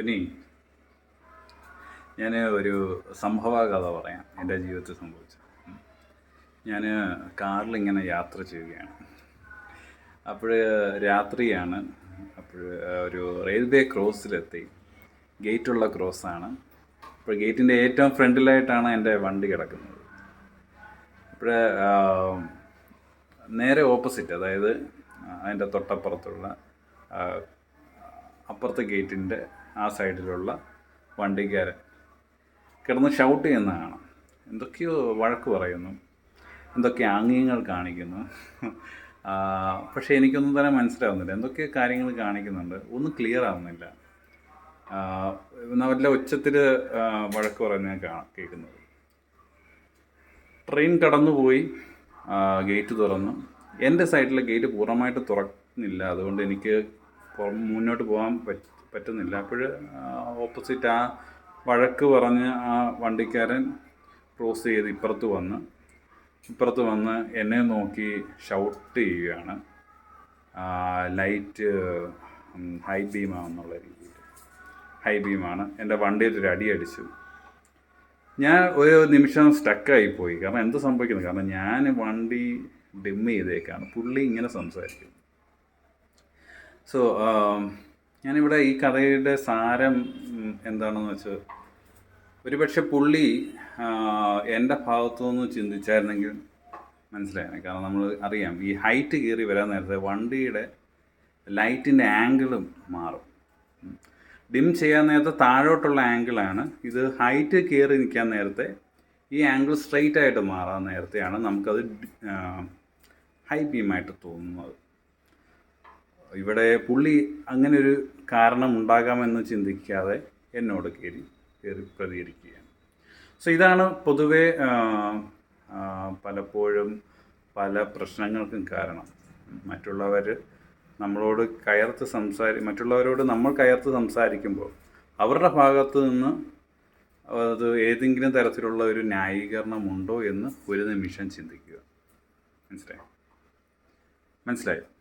ഉനി ഞാൻ ഒരു സംഭവ കഥ പറയാം എന്റെ ജീവിതത്തിൽ സംഭവിച്ചു ഞാൻ കാറിൽ ഇങ്ങനെ യാത്ര ചെയ്യുകയാണ്. അപ്പോൾ രാത്രിയാണ് അപ്പോൾ ഒരു റെയിൽവേ ക്രോസിലെത്തി. ഗേറ്റുള്ള ക്രോസാണ്. അപ്പോൾ ഗേറ്റിന്റെ ഏറ്റവും ഫ്രണ്ടിലായിട്ടാണ് എന്റെ വണ്ടി കിടക്കുന്നത്. അപ്പോൾ നേരെ ഓപ്പോസിറ്റ് അതായത് അതിന്റെ തൊട്ടപ്പുറത്തുള്ള അപ്പുറത്തെ ഗേറ്റിന്റെ ആ സൈഡിലുള്ള വണ്ടിക്കാരൻ കിടന്ന് ഷൗട്ട് ചെയ്യുന്ന കാണാം. എന്തൊക്കെയോ വഴക്ക് പറയുന്നു. എന്തൊക്കെ ആംഗ്യങ്ങൾ കാണിക്കുന്നു. പക്ഷേ എനിക്കൊന്നും തന്നെ മനസ്സിലാവുന്നില്ല. എന്തൊക്കെയോ കാര്യങ്ങൾ കാണിക്കുന്നുണ്ട്. ഒന്നും ക്ലിയർ ആവുന്നില്ല. നല്ല ഉച്ചത്തിൽ വഴക്ക് പറയുന്നത് കാണാം കേൾക്കുന്നത്. ട്രെയിൻ കടന്നുപോയി. ഗേറ്റ് തുറന്നു. എന്റെ സൈഡിലെ ഗേറ്റ് പൂർണമായിട്ട് തുറന്നില്ല. അതുകൊണ്ട് എനിക്ക് മുന്നോട്ട് പോകാൻ പറ്റ- പറ്റുന്നില്ല. അപ്പോൾ ഓപ്പോസിറ്റ് ആ വഴക്ക് പറഞ്ഞ് ആ വണ്ടിക്കാരൻ ക്രോസ് ചെയ്ത് ഇപ്പുറത്ത് വന്ന് ഇപ്പുറത്ത് വന്ന് എന്നെ നോക്കി ഷൗട്ട് ചെയ്യുകയാണ്. ലൈറ്റ് ഹൈ ബീമാണെന്നുള്ള രീതിയിൽ. ഹൈ ബീമാണ് എന്റെ വണ്ടിയിൽ ഒരു അടി അടിച്ചു. ഞാൻ ഒരു നിമിഷം സ്റ്റക്കായി പോയി കാരണം എന്ത് സംഭവിക്കുന്നു? കാരണം ഞാൻ വണ്ടി ഡിം ചെയ്തേക്കാണ്. പുള്ളി ഇങ്ങനെ സംസാരിക്കും സോ ഞാനിവിടെ ഈ കഥയുടെ സാരം എന്താണെന്ന് വെച്ചാൽ ഒരുപക്ഷെ പുള്ളി എന്റെ ഭാഗത്തു നിന്ന് ചിന്തിച്ചായിരുന്നെങ്കിൽ മനസ്സിലായേനെ. കാരണം നമ്മൾ അറിയാം ഈ ഹൈറ്റ് കയറി വരാൻ നേരത്തെ വണ്ടിയുടെ ലൈറ്റിന്റെ ആംഗിളും മാറും. ഡിം ചെയ്യാൻ നേരത്തെ താഴോട്ടുള്ള ആംഗിളാണ്. ഇത് ഹൈറ്റ് കയറി നിൽക്കാൻ നേരത്തെ ഈ ആംഗിൾ സ്ട്രെയിറ്റ് ആയിട്ട് മാറാൻ നേരത്തെയാണ് നമുക്കത് ഹൈ ബീമായിട്ട് തോന്നുന്നത്. ഇവിടെ പുള്ളി അങ്ങനെ ഒരു കാരണം ഉണ്ടാകാമെന്ന് ചിന്തിക്കാതെ എന്നോട് കയറി കയറി പ്രതികരിക്കുകയാണ്. സോ ഇതാണ് പൊതുവേ പലപ്പോഴും പല പ്രശ്നങ്ങൾക്കും കാരണം. മറ്റുള്ളവർ നമ്മളോട് കയർത്ത് സംസാരി മറ്റുള്ളവരോട് നമ്മൾ കയർത്ത് സംസാരിക്കുമ്പോൾ അവരുടെ ഭാഗത്ത് നിന്ന് അത് ഏതെങ്കിലും തരത്തിലുള്ള ഒരു ന്യായീകരണമുണ്ടോ എന്ന് ഒരു നിമിഷം ചിന്തിക്കുക. മനസ്സിലായോ? മനസ്സിലായോ.